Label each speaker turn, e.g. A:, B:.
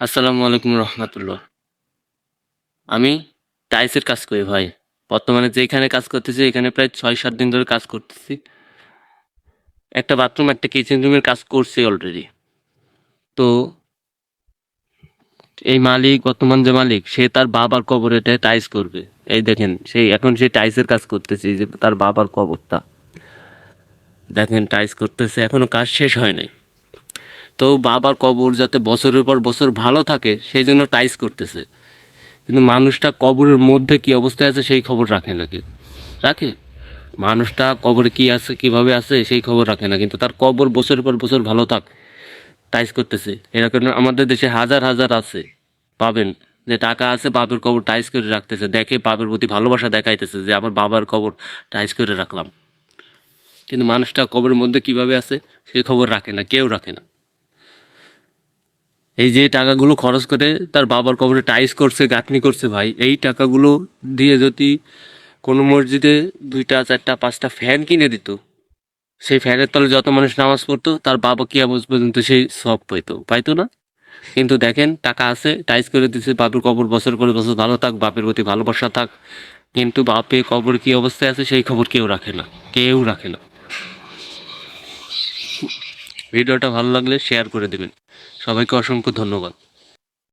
A: আসসালামু আলাইকুম রহমতুল্লাহ। আমি টাইসের কাজ করি ভাই। বর্তমানে যেখানে কাজ করতেছি, এখানে প্রায় ছয় সাত দিন ধরে কাজ করতেছি। একটা বাথরুম একটা কিচেন রুমের কাজ করছি অলরেডি তো এই মালিক, বর্তমান যে মালিক, সে তার বাবার কবরে টাইস করবে। এই দেখেন, সেই এখন সে টাইসের কাজ করতেছে যে তার বাবার কবরটা। দেখেন, টাইস করতেছে, এখনও কাজ শেষ হয় নাই। তো বাবার কবর যাতে বছরের পর বছর ভালো থাকে সেই জন্য টাইস করতেছে। কিন্তু মানুষটা কবরের মধ্যে কি অবস্থায় আছে সেই খবর রাখে না কি রাখে। মানুষটা কবরে কি আছে, কীভাবে আছে সেই খবর রাখে না, কিন্তু তার কবর বছরের পর বছর ভালো থাক, টাইস করতেছে। এরকম আমাদের দেশে হাজার হাজার আছে, পাবেন। যে টাকা আছে বাবার কবর টাইস করে রাখতেছে, দেখে বাবার প্রতি ভালোবাসা দেখাইতেছে যে আমার বাবার কবর টাইস করে রাখলাম। কিন্তু মানুষটা কবরের মধ্যে কীভাবে আছে, সেই খবর রাখে না, কেউ রাখে না। এই যে টাকাগুলো খরচ করে তার বাবার কবরে টাইস করছে, গাঁথনি করছে ভাই, এই টাকাগুলো দিয়ে যদি কোনো মসজিদে দুইটা, চারটা, পাঁচটা ফ্যান কিনে দিত, সেই ফ্যানের তলে যত মানুষ নামাজ পড়তো, তার বাবা কি আবজ পর্যন্ত সেই সব পাইতো পাইতো না। কিন্তু দেখেন, টাকা আছে, টাইস করে দিচ্ছে বাপের কবর বছর করে বছর ভালো থাক, বাপের প্রতি ভালোবাসা থাক, কিন্তু বাপে কবর কি অবস্থায় আছে, সেই খবর কেউ রাখে না, কেউ রাখে না। ভিডিওটা ভালো লাগলে শেয়ার করে দেবেন। সবাইকে অসংখ্য ধন্যবাদ।